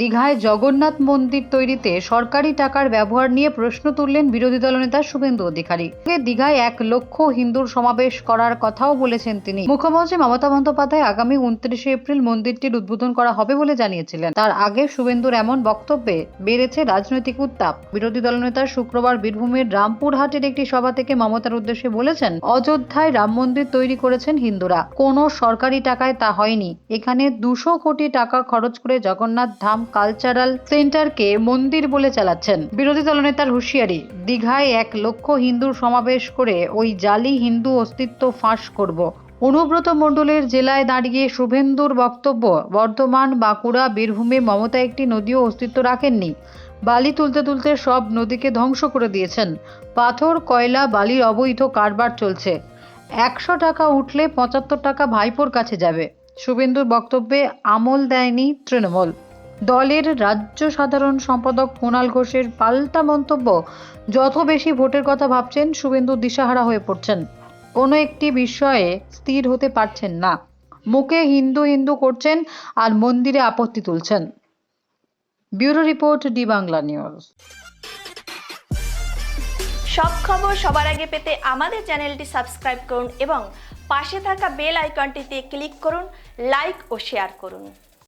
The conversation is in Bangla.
দীঘায় জগন্নাথ মন্দির তৈরিতে সরকারি টাকার ব্যবহার নিয়ে প্রশ্ন তুললেন বিরোধী দলনেতা শুভেন্দু অধিকারী। দীঘায় এক লক্ষ হিন্দুর সমাবেশ করার কথাও বলেছেন তিনি। মুখ্যমন্ত্রী মমতা বন্দ্যোপাধ্যায় আগামী উনত্রিশে এপ্রিল মন্দিরটির উদ্বোধন করা হবে বলে জানিয়েছিলেন। তার আগে শুভেন্দুর এমন বক্তব্যে বেড়েছে রাজনৈতিক উত্তাপ। বিরোধী দলনেতা শুক্রবার বীরভূমের রামপুরহাটের একটি সভা থেকে মমতার উদ্দেশ্যে বলেছেন, অযোধ্যায় রাম মন্দির তৈরি করেছেন হিন্দুরা। কোনো সরকারি টাকায় তা হয়নি। এখানে দুশো কোটি টাকা খরচ করে জগন্নাথ ধাম কালচারাল সেন্টারকে মন্দির বলে চালাচ্ছেন। বিরোধী দলনেতার হুঁশিয়ারি, দীঘায় এক লক্ষ হিন্দুর সমাবেশ করে ওই জালি হিন্দু অস্তিত্ব ফাঁস করব। অনুব্রত মণ্ডলের জেলায় দাঁড়িয়ে শুভেন্দুর বক্তব্য, বর্ধমান, বাঁকুড়া, বীরভূমে মমতা একটি নদীও অস্তিত্ব রাখেননি। বালি তুলতে তুলতে সব নদীকে ধ্বংস করে দিয়েছেন। পাথর, কয়লা, বালির অবৈধ কারবার চলছে। একশো টাকা উঠলে পঁচাত্তর টাকা ভাইপোর কাছে যাবে। শুভেন্দুর বক্তব্যে আমল দেয়নি তৃণমূল। দলের রাজ্য সাধারণ সম্পাদক কুণাল ঘোষের পাল্টা মন্তব্য। যত বেশি ভোটের কথা ভাবছেন, শুভেন্দু দিশাহারা হয়ে পড়ছেন। কোনো একটি বিষয়ে স্থির হতে পারছেন না। মুখে হিন্দু হিন্দু করছেন আর মন্দিরে আপত্তি তুলছেন। Bureau report D Bangla news. সব খবর সবার আগে পেতে আমাদের চ্যানেলটি সাবস্ক্রাইব করুন এবং পাশে থাকা বেল আইকনটিতে ক্লিক করুন, লাইক ও শেয়ার করুন।